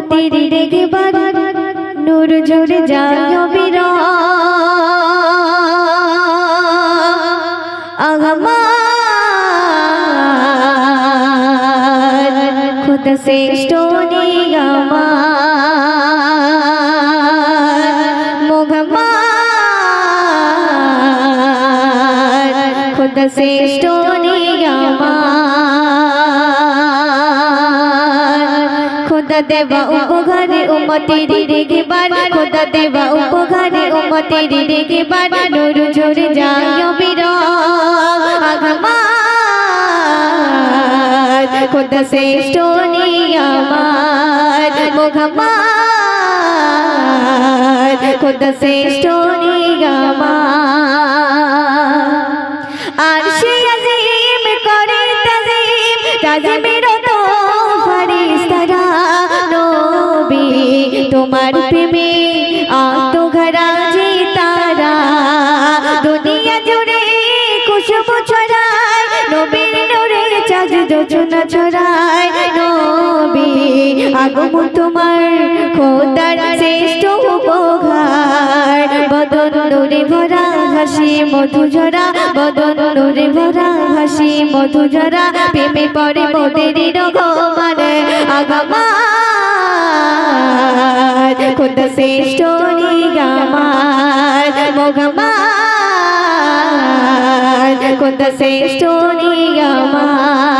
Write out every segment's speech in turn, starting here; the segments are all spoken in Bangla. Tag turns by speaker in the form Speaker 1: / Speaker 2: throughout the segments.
Speaker 1: উম্মতের রেগে বার নূর জোরে যায় বিরা আগমার খুদ শ্রেষ্ঠ নিগমার মোঘমার খুদ खुदा देवा उपघाने उमती रीरे के बाद खुदा देवा उपघाने उमती रीरे के बाद नूर झुर जायो बिरो। अगमार खुद से स्टोनिया स्टोनियामार मुगमार खुद से स्टोनिया स्टोनियामार তোমার প্রেমে আত্মঘরা যে তারা। দুনিয়া জুড়ে চাঁদ যোজনা ছড়ায়। নবী, আগমন তোমার খোদার শ্রেষ্ঠ উপহার। বদন ভরা হাসি, মধু ঝরা। বদন ভরা হাসি, মধু ঝরা। প্রেমে পরে মোদের রঘমান আগামার খোদা শ্রেষ্ঠ নিগামার মোগামার খোদা শ্রেষ্ঠ নিগামার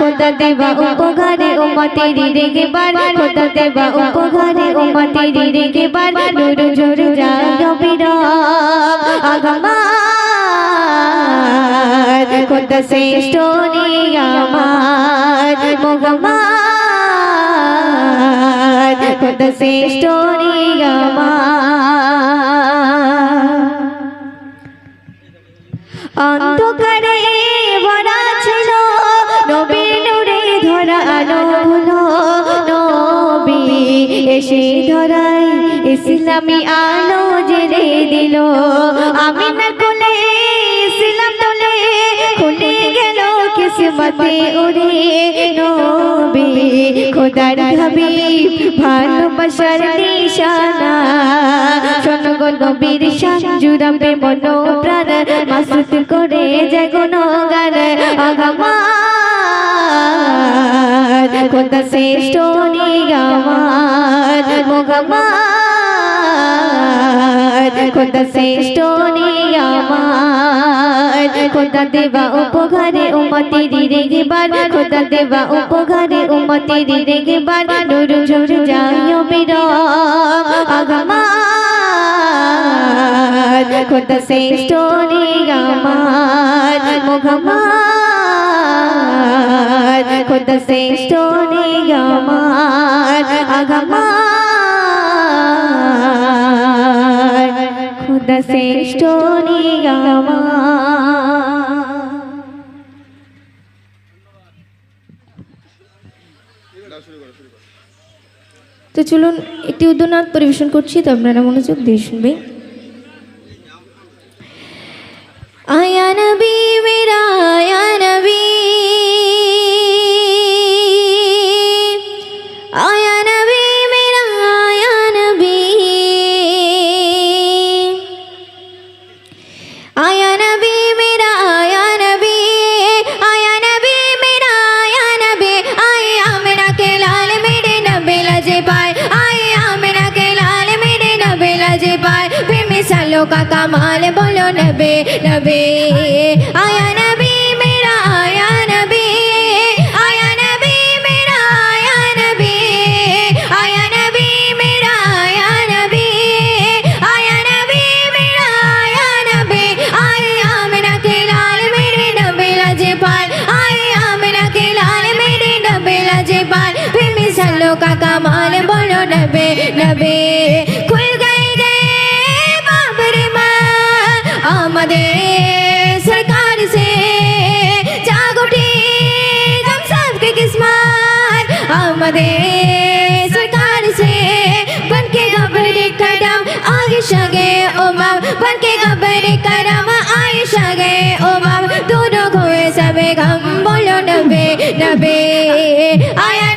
Speaker 1: খোদা দেবা উপঘরে উম্মতেরি রেগে বার খোদা দেবা উপঘরে উম্মতেরি রেগে বার নূর ঝরে যায় বিরাম আগমার খোদা শ্রেষ্ঠ নিগামার মোগামার খোদা শ্রেষ্ঠ অন্ধকারে ভরা ছিল নবীর নূরে ধরা আলো হলো নবী এসে ধরাই ইসলামী আলো জেলে দিল কিসমতে ওরে নবী, খোদার হাবিব ভালোবাসার নিশানা। শোনো গো নবীর মনো প্রাণ করে জাগনো গান আগামার। খোদা শ্রেষ্ঠ নিগামার। খোদা শ্রেষ্ঠ নিগামার খোদা দেবা উপঘরে উম্মতেরি রেগে বার খোদা দেবা উপঘরে উম্মতেরি রেগে বার নূর ঝরে যায় বিরাম আগমার খোদা শ্রেষ্ঠ নিগামার মোঘমার খোদা শ্রেষ্ঠ নিগামার আগমার শ্রেষ্ঠ
Speaker 2: তো চলুন একটি উদ্যনাথ পরিবেশন করছি তো আপনারা মনোযোগ দিয়ে শুনবেন।
Speaker 1: लजे पाए मिसालों का कमाल बोलो नबी नबी। आया नबी, मेरा आया नबी। आया नबी, मेरा आया नबी। आया नबी, मेरा आया नबी। आया नबी, मेरा आया नबी। आया मेरा के लाल, मेरे नबी लजे पाल। आया मेरा के लाल, मेरे नबी लजे फिर मिसालों का कमाल बोलो नबी नबी। मदे सरकार से बन के गबरे कदम, आगे शगे उमम बन के गबरे कदम, आगे शगे उमम दोनों खोए सबे गम, बोलो नबे नबे आया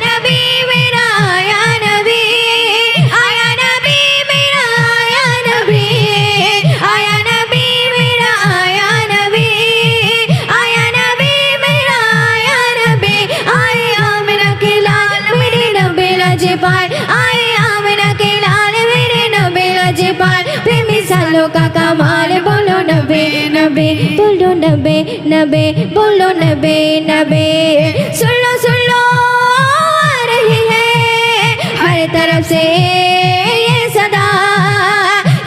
Speaker 1: नबी बोलो नबी
Speaker 2: नबी, बोलो नबे नबे, बोलो नबे नबे। सुन लो सुन लो रही है हर तरफ़ से ये सदा।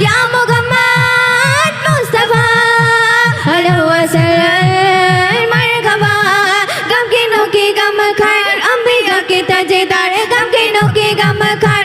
Speaker 2: या मुहम्मद मुस्तफ़ा हेलो असल गम की नोकी गम खार अंबिका के ताजेदार गम की नोकी गम खार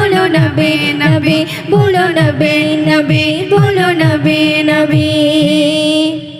Speaker 2: বলো নবে নবে বলো নবে নবে বলো নবে নবে।